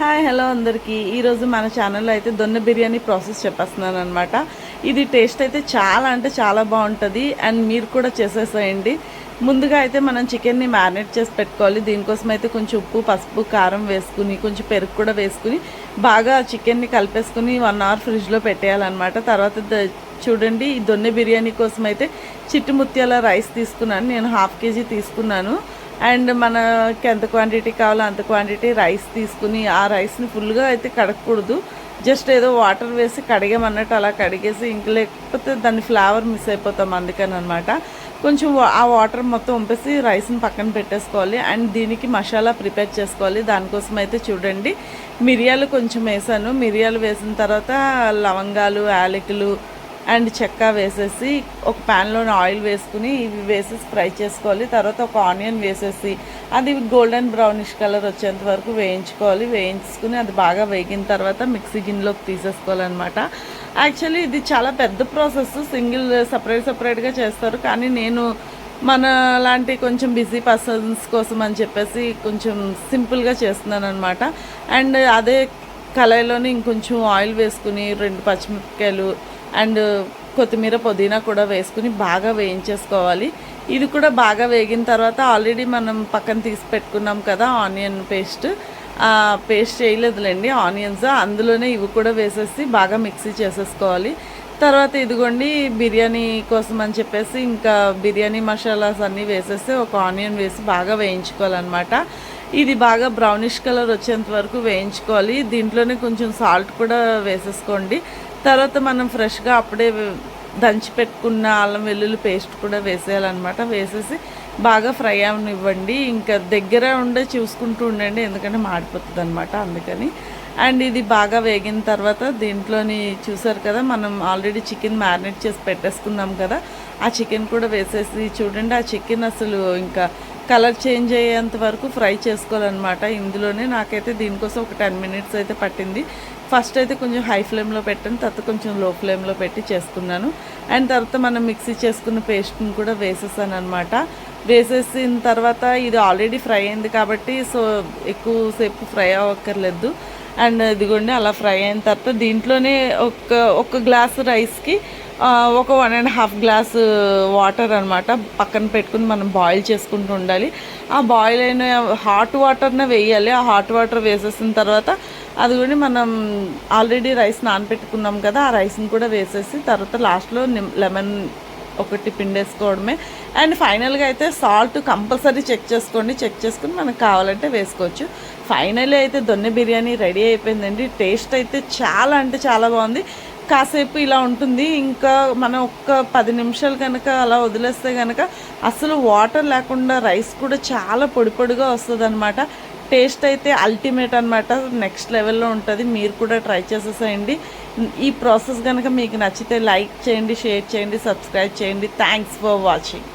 Hi hello అందరికీ. ఈరోజు మన ఛానల్లో అయితే దొన్న బిర్యానీ ప్రాసెస్ చెప్పేస్తున్నాను అనమాట ఇది టేస్ట్ అయితే చాలా అంటే చాలా బాగుంటుంది. అండ్ మీరు కూడా చేసేసేయండి. ముందుగా అయితే మనం చికెన్ని మ్యారినేట్ చేసి పెట్టుకోవాలి. దీనికోసం అయితే కొంచెం ఉప్పు పసుపు కారం వేసుకుని కొంచెం పెరుగు కూడా వేసుకుని బాగా చికెన్ని కలిపేసుకుని వన్ అవర్ ఫ్రిడ్జ్లో పెట్టేయాలన్నమాట. తర్వాత చూడండి ఈ దొన్నె బిర్యానీ కోసం అయితే చిట్టు ముత్యాల రైస్ తీసుకున్నాను. నేను హాఫ్ కేజీ తీసుకున్నాను. అండ్ మనకి ఎంత క్వాంటిటీ కావాలో అంత క్వాంటిటీ రైస్ తీసుకుని ఆ రైస్ని ఫుల్గా అయితే కడగకూడదు. జస్ట్ ఏదో వాటర్ వేసి కడిగామన్నట్టు అలా కడిగేసి ఇంక లేకపోతే దాని ఫ్లేవర్ మిస్ అయిపోతాం అందుకని అనమాట కొంచెం ఆ వాటర్ మొత్తం ఉంపేసి రైస్ని పక్కన పెట్టేసుకోవాలి. అండ్ దీనికి మసాలా ప్రిపేర్ చేసుకోవాలి. దానికోసం అయితే చూడండి. మిరియాలు కొంచెం వేసాను. మిరియాలు వేసిన తర్వాత లవంగాలు యాలకులు అండ్ చెక్క వేసేసి ఒక ప్యాన్లోని ఆయిల్ వేసుకుని ఇవి వేసేసి ఫ్రై చేసుకోవాలి. తర్వాత ఒక ఆనియన్ వేసేసి అది గోల్డెన్ బ్రౌనిష్ కలర్ వచ్చేంత వరకు వేయించుకోవాలి. వేయించుకుని అది బాగా వేగిన తర్వాత మిక్సీ గిన్నెలోకి తీసేసుకోవాలన్నమాట. యాక్చువల్లీ ఇది చాలా పెద్ద ప్రాసెస్ సింగిల్ సపరేట్ సపరేట్గా చేస్తారు. కానీ నేను మన లాంటి కొంచెం బిజీ పర్సన్స్ కోసం అని చెప్పేసి కొంచెం సింపుల్గా చేస్తున్నాను అనమాట అండ్ అదే కళాయిలోనే ఇంకొంచెం ఆయిల్ వేసుకుని రెండు పచ్చిమిరపకాయలు అండ్ కొత్తిమీర పుదీనా కూడా వేసుకుని బాగా వేయించేసుకోవాలి. ఇది కూడా బాగా వేగిన తర్వాత ఆల్రెడీ మనం పక్కన తీసి పెట్టుకున్నాం కదా ఆనియన్ పేస్ట్. పేస్ట్ చేయలేదులేండి ఆనియన్స్. అందులోనే ఇవి కూడా వేసేసి బాగా మిక్సీ చేసేసుకోవాలి. తర్వాత ఇదిగోండి బిర్యానీ కోసం అని చెప్పేసి ఇంకా బిర్యానీ మసాలాస్ అన్నీ వేసేసి ఒక ఆనియన్ వేసి బాగా వేయించుకోవాలన్నమాట. ఇది బాగా బ్రౌనిష్ కలర్ వచ్చేంత వరకు వేయించుకోవాలి. దీంట్లోనే కొంచెం సాల్ట్ కూడా వేసేసుకోండి. తర్వాత మనం ఫ్రెష్గా అప్పుడే దంచి పెట్టుకున్న అల్లం వెల్లుల్లి పేస్ట్ కూడా వేసేయాలన్నమాట. వేసేసి బాగా ఫ్రై అవనివ్వండి. ఇంకా దగ్గర ఉండే చూసుకుంటూ ఉండండి ఎందుకంటే మాడిపోతుంది అనమాట అందుకని. అండ్ ఇది బాగా వేగిన తర్వాత దీంట్లోని చూసారు కదా మనం ఆల్రెడీ చికెన్ మ్యారినేట్ చేసి పెట్టేసుకున్నాం కదా ఆ చికెన్ కూడా వేసేసి చూడండి ఆ చికెన్ అసలు ఇంకా కలర్ చేంజ్ అయ్యేంత వరకు ఫ్రై చేసుకోవాలన్నమాట. ఇందులోనే నాకైతే దీనికోసం ఒక టెన్ మినిట్స్ అయితే పట్టింది. ఫస్ట్ అయితే కొంచెం హై ఫ్లేమ్లో పెట్టాను తర్వాత కొంచెం లో ఫ్లేమ్లో పెట్టి చేసుకున్నాను. అండ్ తర్వాత మనం మిక్సీ చేసుకున్న పేస్ట్ని కూడా వేసేసాను అనమాట వేసేసిన తర్వాత ఇది ఆల్రెడీ ఫ్రై అయింది కాబట్టి సో ఎక్కువసేపు ఫ్రై అవ్వక్కర్లేదు. అండ్ ఇదిగోండి అలా ఫ్రై అయిన తర్వాత దీంట్లోనే ఒక ఒక గ్లాస్ రైస్కి ఒక one and half glass water అనమాట పక్కన పెట్టుకుని మనం బాయిల్ చేసుకుంటూ ఉండాలి. ఆ బాయిల్ అయిన హాట్ వాటర్నే వేయాలి. ఆ హాట్ వాటర్ వేసేసిన తర్వాత అది కూడా మనం ఆల్రెడీ రైస్ నానబెట్టుకున్నాం కదా ఆ రైస్ని కూడా వేసేసి తర్వాత లాస్ట్లో లెమన్ ఒకటి పిండేసుకోవడమే. అండ్ ఫైనల్గా అయితే సాల్ట్ కంపల్సరీ చెక్ చేసుకోండి. చెక్ చేసుకుని మనకు కావాలంటే వేసుకోవచ్చు. ఫైనల్లీ అయితే దొన్నె బిర్యానీ రెడీ అయిపోయిందండి. టేస్ట్ అయితే చాలా అంటే చాలా బాగుంది. కాసేపు ఇలా ఉంటుంది. ఇంకా మనం ఒక్క పది నిమిషాలు కనుక అలా వదిలేస్తే కనుక అసలు వాటర్ లేకుండా రైస్ కూడా చాలా పొడి పొడిగా వస్తుంది అనమాట టేస్ట్ అయితే అల్టిమేట్ అనమాట నెక్స్ట్ లెవెల్లో ఉంటుంది. మీరు కూడా ట్రై చేసేసేయండి. ఈ ప్రాసెస్ కనుక మీకు నచ్చితే లైక్ చేయండి షేర్ చేయండి సబ్స్క్రైబ్ చేయండి. Thanks for watching.